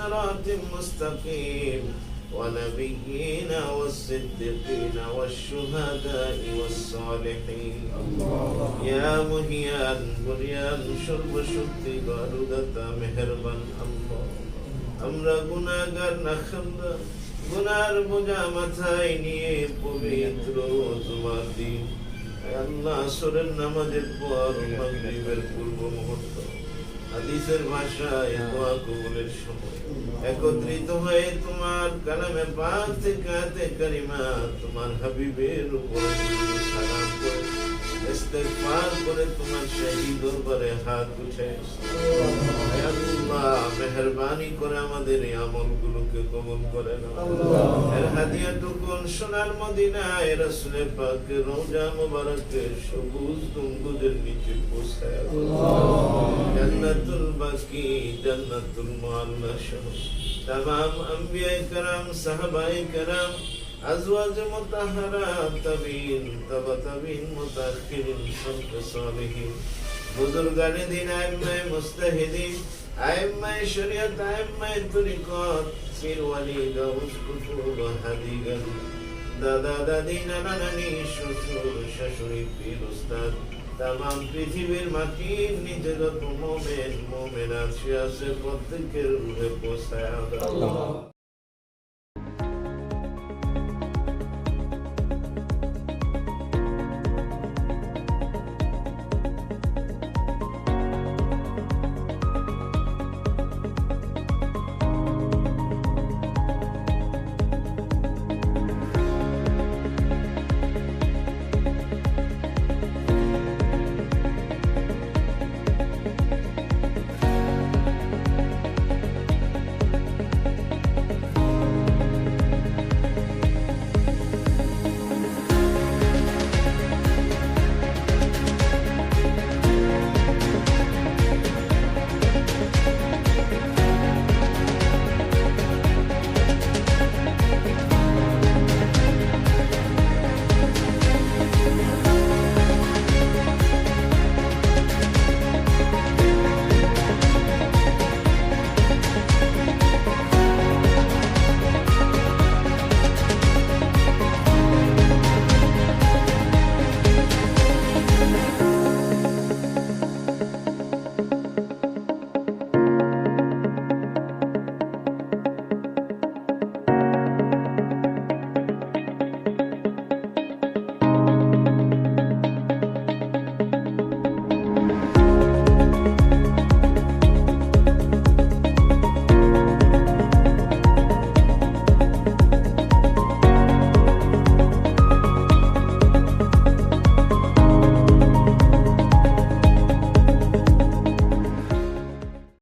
صراط مستقيم ونبيين والصديقين والشهداء والصالحين يا مهيان বুনিয়ান সর্বশক্তি গরুদাতা মেহেরবান আল্লাহ আমরা গুনাহগার না খান্দা গুনার বোঝা মাথায় নিয়ে পবিত্র তোমার দিন আয় আল্লাহ আসরের নামাজের পর মাগরিবের পূর্ব মুহূর্ত হাদিসের ভাষায় দোয়া কবুলের সময়। একত্রিত হয়ে তোমার কালামে পাক থেকে কারিমা তোমার হাবিবের উপরে সালাম করে, ইস্তেগফার করে তোমার শাহী দরবারে হাত উঠে। মেহেরবানি করে আমাদের এই আমলগুলোকে কবুল করে নাও। এর হাদিয়াটুকুন সোনার মদিনায় রাসূলের পাকের রওজা মুবারকে সবুজ গম্বুজের নিচে পৌঁছায়। জান্নাতুল বাকি জান্নাতুল মুআল্লা সহ तमाम अंबिया करम साहबाए करम अजवाज मुतहरा तबीन तब तबीन मुताखिरिन सबके सालिहीन बुजुर्गान दिन आइम्मा मुस्तहिदीन आइम्मा शरीयत आइम्मा तरीकत पीर वली गौस कुतुब হাদিগান দাদা দাদি নানা নানি শ্বশুর শাশুড়ি পীর উস্তাদ তামাম পৃথিবীর মাটির নিচে যত মোমেন মোমেন আছে আছে প্রত্যেকের রূপে পোষায়